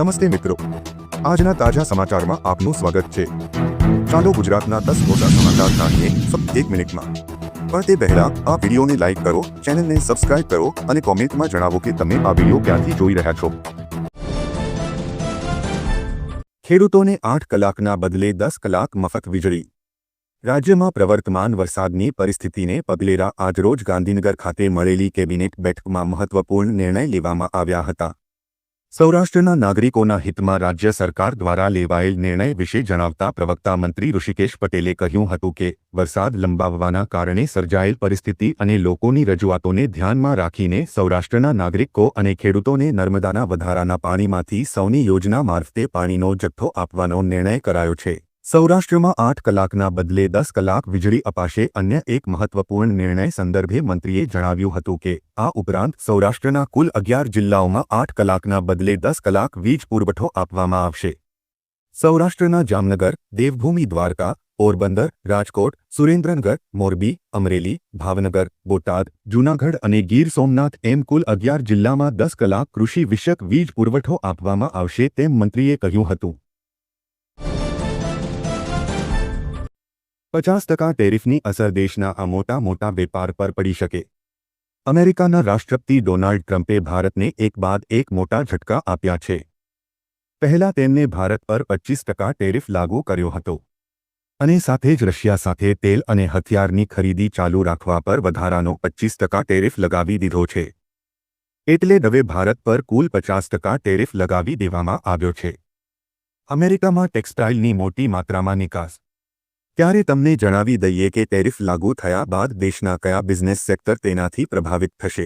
નમસ્તે મિત્રો. આજના તાજા સમાચારમાં આપનું સ્વાગત છે. ચાલો ગુજરાતના દસ મોટા સમાચાર જાણીએ એક મિનિટમાં. પણ તે પહેલા આ વિડીયોને લાઇક કરો, ચેનલને સબસ્ક્રાઇબ કરો અને કોમેન્ટમાં જણાવો કે તમે આ વીડિયો ક્યાંથી જોઈ રહ્યા છો. ખેડૂતોને આઠ કલાકના બદલે દસ કલાક મફત વીજળી. રાજ્યમાં પ્રવર્તમાન વરસાદની પરિસ્થિતિને પગલેરા આજરોજ ગાંધીનગર ખાતે મળેલી કેબિનેટ બેઠકમાં મહત્વપૂર્ણ નિર્ણય લેવામાં આવ્યા હતા. સૌરાષ્ટ્રના નાગરિકોના હિતમાં રાજ્ય સરકાર દ્વારા લેવાયેલ નિર્ણય વિશે જણાવતા પ્રવક્તા મંત્રી ઋષિકેશ પટેલે કહ્યું હતું કે, વરસાદ લંબાવવાના કારણે સર્જાયેલ પરિસ્થિતિ અને લોકોની રજૂઆતોને ધ્યાનમાં રાખીને સૌરાષ્ટ્રના નાગરિકો અને ખેડૂતોને નર્મદાના વધારાના પાણીમાંથી સૌની યોજના મારફતે પાણીનો જથ્થો આપવાનો નિર્ણય કરાયો છે. સૌરાષ્ટ્રમાં આઠ કલાકના બદલે દસ કલાક વીજળી અપાશે અન્ય એક મહત્વપૂર્ણ નિર્ણય સંદર્ભે મંત્રીએ જણાવ્યું હતું કે, આ ઉપરાંત સૌરાષ્ટ્રના કુલ અગિયાર જિલ્લાઓમાં આઠ કલાકના બદલે દસ કલાક વીજ પુરવઠો આપવામાં આવશે. સૌરાષ્ટ્રના જામનગર, દેવભૂમિ દ્વારકા, પોરબંદર, રાજકોટ, સુરેન્દ્રનગર, મોરબી, અમરેલી, ભાવનગર, બોટાદ, જૂનાગઢ અને ગીર સોમનાથ એમ કુલ અગિયાર જિલ્લામાં દસ કલાક કૃષિ વિષયક વીજ પુરવઠો આપવામાં આવશે તેમ મંત્રીએ કહ્યું હતું. પચાસ ટકા ટેરિફની અસર દેશના આ મોટા મોટા વેપાર પર પડી શકે. અમેરિકાના રાષ્ટ્રપતિ ડોનાલ્ડ ટ્રમ્પે ભારતને એક બાદ એક મોટા ઝટકા આપ્યા છે. પહેલા તેમને ભારત પર પચીસ ટકા ટેરિફ લાગુ કર્યો હતો. અને સાથે જ રશિયા સાથે તેલ અને હથિયારની ખરીદી ચાલુ રાખવા પર વધારાનો પચીસ ટકા ટેરિફ લગાવી દીધો છે. એટલે હવે ભારત પર કુલ પચાસ ટકા ટેરિફ લગાવી દેવામાં આવ્યો છે. અમેરિકામાં ટેક્સટાઇલની મોટી માત્રામાં નિકાસ ત્યારે તમને જણાવી દઈએ કે ટેરિફ લાગુ થયા બાદ દેશના કયા બિઝનેસ સેક્ટર તેનાથી પ્રભાવિત થશે.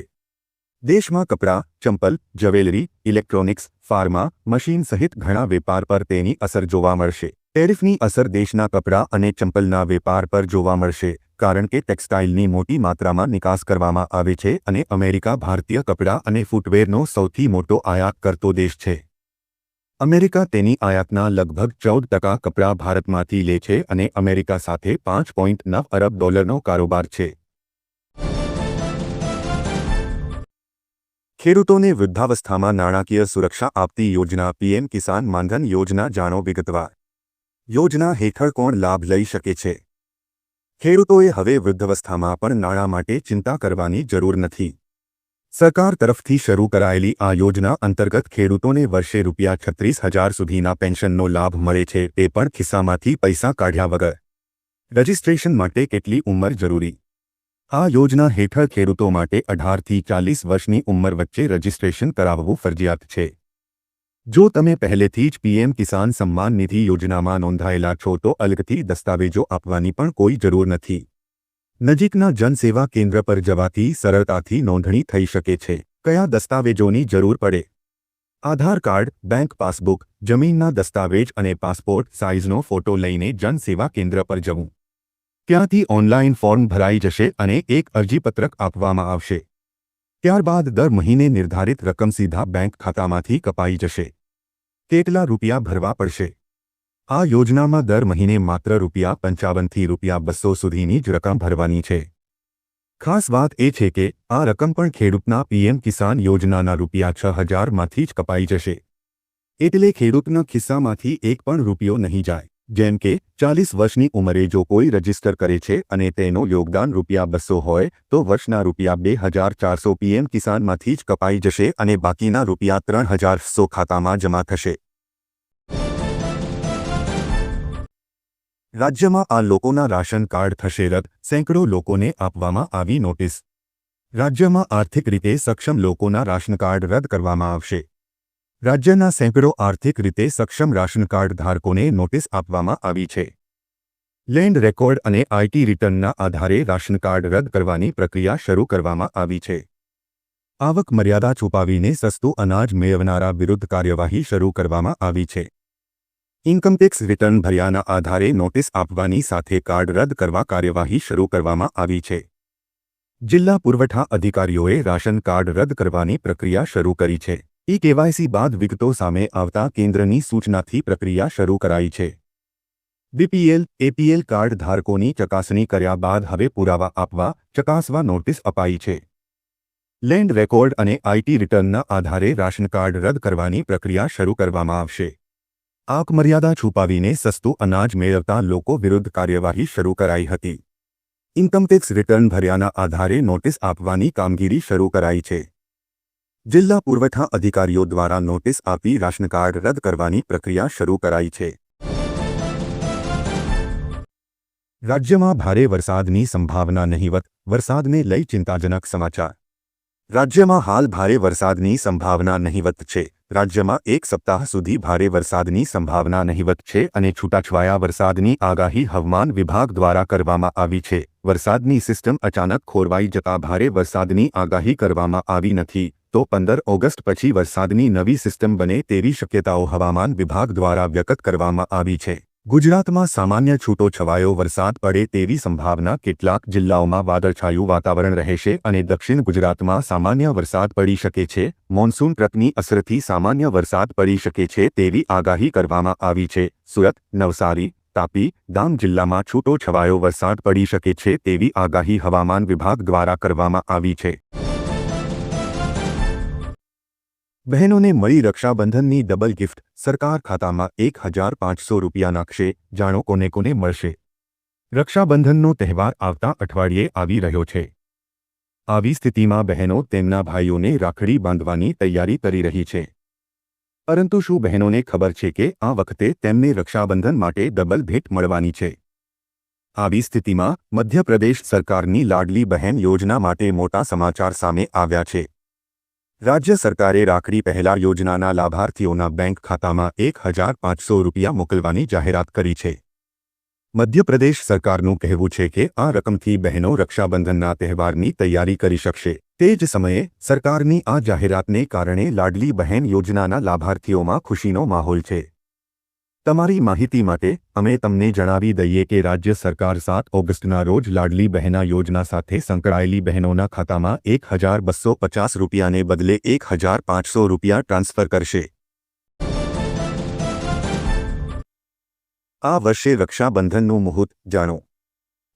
દેશમાં કપડાં, ચંપલ, જ્વેલરી, ઇલેક્ટ્રોનિક્સ, ફાર્મા, મશીન સહિત ઘણા વેપાર પર તેની અસર જોવા મળશે. ટેરિફની અસર દેશના કપડાં અને ચંપલના વેપાર પર જોવા મળશે, કારણ કે ટેક્સટાઇલની મોટી માત્રામાં નિકાસ કરવામાં આવે છે અને અમેરિકા ભારતીય કપડાં અને ફૂટવેરનો સૌથી મોટો આયાત કરતો દેશ છે. અમેરિકા તેની આયાતના લગભગ ચૌદ ટકા કપડાં ભારતમાંથી લે છે અને અમેરિકા સાથે પાંચ પોઈન્ટ નવ અરબ ડોલરનો કારોબાર છે. ખેડૂતોને વૃદ્ધાવસ્થામાં નાણાકીય સુરક્ષા આપતી યોજના પીએમ કિસાન માનધન યોજના જાણો વિગતવાર. યોજના હેઠળ કોણ લાભ લઈ શકે છે? ખેડૂતોએ હવે વૃદ્ધાવસ્થામાં પણ નાણાં માટે ચિંતા કરવાની જરૂર નથી. સરકાર તરફથી શરૂ કરાયેલી આ યોજના અંતર્ગત ખેડૂતોને વર્ષે રૂપિયા છત્રીસ હજાર સુધીના પેન્શનનો લાભ મળે છે તે પણ ખિસ્સામાંથી પૈસા કાઢ્યા વગર. રજિસ્ટ્રેશન માટે કેટલી ઉંમર જરૂરી? આ યોજના હેઠળ ખેડૂતો માટે અઢારથી ચાલીસ વર્ષની ઉંમર વચ્ચે રજિસ્ટ્રેશન કરાવવું ફરજિયાત છે. જો તમે પહેલેથી જ પીએમ કિસાન સન્માન નિધિ યોજનામાં નોંધાયેલા છો તો અલગથી દસ્તાવેજો આપવાની પણ કોઈ જરૂર નથી. નજીકના જનસેવા કેન્દ્ર પર જવાથી સરળતાથી નોંધણી થઈ શકે છે. કયા દસ્તાવેજોની જરૂર પડે? આધાર કાર્ડ, બેંક પાસબુક, જમીનના દસ્તાવેજ અને પાસપોર્ટ સાઇઝનો ફોટો લઈને જનસેવા કેન્દ્ર પર જવું. ત્યાંથી ઓનલાઇન ફોર્મ ભરાઈ જશે અને એક અરજીપત્રક આપવામાં આવશે. ત્યારબાદ દર મહિને નિર્ધારિત રકમ સીધા બેંક ખાતામાંથી કપાઈ જશે. કેટલા રૂપિયા ભરવા પડશે? આ યોજનામાં દર મહિને માત્ર રૂપિયા પંચાવનથી રૂપિયા બસો સુધીની જ રકમ ભરવાની છે. ખાસ વાત એ છે કે આ રકમ પણ ખેડૂતના પીએમ કિસાન યોજનાના રૂપિયા છ હજારમાંથી જ કપાઈ જશે. એટલે ખેડૂતના ખિસ્સામાંથી એક પણ રૂપિયો નહીં જાય. જેમ કે ચાલીસ વર્ષની ઉંમરે જો કોઈ રજિસ્ટર કરે છે અને તેનો યોગદાન રૂપિયા બસો હોય, તો વર્ષના રૂપિયા બે હજાર ચારસો પીએમ કિસાનમાંથી જ કપાઈ જશે અને બાકીના રૂપિયા ત્રણ હજાર સો ખાતામાં જમા થશે. રાજ્યમાં આ લોકોના રાશન કાર્ડ થશે રદ, સેંકડો લોકોને આપવામાં આવી નોટિસ. રાજ્યમાં આર્થિક રીતે સક્ષમ લોકોના રાશન કાર્ડ રદ કરવામાં આવશે. રાજ્યના સેંકડો આર્થિક રીતે સક્ષમ રાશન કાર્ડ ધારકોને નોટિસ આપવામાં આવી છે. લેન્ડ રેકોર્ડ અને આઈટી રિટર્નના આધારે રાશન કાર્ડ રદ કરવાની પ્રક્રિયા શરૂ કરવામાં આવી છે. આવક મર્યાદા છુપાવીને સસ્તું અનાજ મેળવનારા વિરુદ્ધ કાર્યવાહી શરૂ કરવામાં આવી છે. ઇન્કમટેક્સ રિટર્ન ભર્યાના આધારે નોટિસ આપવાની સાથે કાર્ડ રદ કરવા કાર્યવાહી શરૂ કરવામાં આવી છે. જિલ્લા પુરવઠા અધિકારીઓએ રાશન કાર્ડ રદ કરવાની પ્રક્રિયા શરૂ કરી છે. ઈ કેવાયસી બાદ વિગતો સામે આવતા કેન્દ્રની સૂચનાથી પ્રક્રિયા શરૂ કરાઈ છે. બીપીએલ, એપીએલ કાર્ડ ધારકોની ચકાસણી કર્યા બાદ હવે પુરાવા આપવા, ચકાસવા નોટિસ અપાઈ છે. લેન્ડ રેકોર્ડ અને આઈટી રિટર્નના આધારે રાશન કાર્ડ રદ કરવાની પ્રક્રિયા શરૂ કરવામાં આવશે. આક મર્યાદા છુપાવીને સસ્તું અનાજ મેળવતા લોકો વિરુદ્ધ કાર્યવાહી શરૂ કરાઈ હતી. ઇન્કમટેક્સ રિટર્ન ભર્યાના આધારે નોટિસ આપવાની કામગીરી શરૂ કરાઈ છે. જિલ્લા પુરવઠા અધિકારીઓ દ્વારા નોટિસ આપી રાશન કાર્ડ રદ કરવાની પ્રક્રિયા શરૂ કરાઈ છે. રાજ્યમાં ભારે વરસાદની સંભાવના નહિવત, વરસાદને લઈ ચિંતાજનક સમાચાર. રાજ્યમાં હાલ ભારે વરસાદની સંભાવના નહીવત છે. રાજ્યમાં એક સપ્તાહ સુધી ભારે વરસાદની સંભાવના નહીવત છે અને છૂટાછવાયા વરસાદની આગાહી હવામાન વિભાગ દ્વારા કરવામાં આવી છે. વરસાદની સિસ્ટમ અચાનક ખોરવાઈ જતા ભારે વરસાદની આગાહી કરવામાં આવી નથી. તો પંદર ઓગસ્ટ પછી વરસાદની નવી સિસ્ટમ બને તેવી શક્યતાઓ હવામાન વિભાગ દ્વારા વ્યક્ત કરવામાં આવી છે. ગુજરાતમાં સામાન્ય છૂટો છવાયો વરસાદ પડે તેવી સંભાવના કેટલાક જિલ્લાઓમાં વાદળછાયું વાતાવરણ રહેશે અને દક્ષિણ ગુજરાતમાં સામાન્ય વરસાદ પડી શકે છે. મોન્સૂન ટ્રકની અસરથી સામાન્ય વરસાદ પડી શકે છે તેવી આગાહી કરવામાં આવી છે. સુરત, નવસારી, તાપી, ડાંગ જિલ્લામાં છૂટો છવાયો વરસાદ પડી શકે છે તેવી આગાહી હવામાન વિભાગ દ્વારા કરવામાં આવી છે. બહેનોને મળી રક્ષાબંધનની ડબલ ગિફ્ટ. સરકાર ખાતામાં એક હજાર પાંચસો રૂપિયા નાખશે. જાણો કોને કોને મળશે. રક્ષાબંધનનો તહેવાર આવતા અઠવાડિયે આવી રહ્યો છે. આવી સ્થિતિમાં બહેનો તેમના ભાઈઓને રાખડી બાંધવાની તૈયારી કરી રહી છે. પરંતુ શું બહેનોને ખબર છે કે આ વખતે તેમને રક્ષાબંધન માટે ડબલ ભેટ મળવાની છે? આવી સ્થિતિમાં મધ્યપ્રદેશ સરકારની લાડલી બહેન યોજના માટે મોટા સમાચાર સામે આવ્યા છે. રાજ્ય સરકારે રાખડી પહેલા યોજનાના લાભાર્થીઓના બેંક ખાતામાં એક હજાર પાંચસો રૂપિયા મોકલવાની જાહેરાત કરી છે. મધ્યપ્રદેશ સરકારનું કહેવું છે કે આ રકમથી બહેનો રક્ષાબંધનના તહેવારની તૈયારી કરી શકશે. તે જ સમયે સરકારની આ જાહેરાતને કારણે લાડલી બહેન યોજનાના લાભાર્થીઓમાં ખુશીનો માહોલ છે. તમારી માહિતી માટે અમે તમને જણાવી દઈએ કે રાજ્ય સરકાર સાત ઓગસ્ટના રોજ લાડલી બહેના યોજના સાથે સંકળાયેલી બહેનોના ખાતામાં એક હજાર બસો પચાસ રૂપિયાને બદલે એક હજાર પાંચસો રૂપિયા ટ્રાન્સફર કરશે. આ વર્ષે રક્ષાબંધનનું મુહૂર્ત જાણો.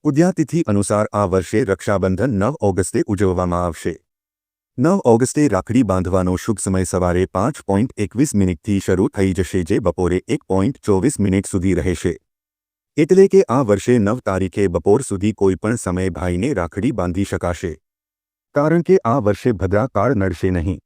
ઉદ્યાતિથિ અનુસાર આ વર્ષે રક્ષાબંધન નવ ઓગસ્ટે ઉજવવામાં આવશે. નવ ઓગસ્ટે રાખડી બાંધવાનો શુભ સમય સવારે પાંચ પોઈન્ટ એકવીસ મિનિટથી શરૂ થઈ જશે જે બપોરે એક પોઈન્ટ ચોવીસ મિનિટ સુધી રહેશે. એટલે કે આ વર્ષે નવ તારીખે બપોર સુધી કોઈપણ સમયે ભાઈને રાખડી બાંધી શકાશે. કારણ કે આ વર્ષે ભદ્રાકાળ નડશે નહીં.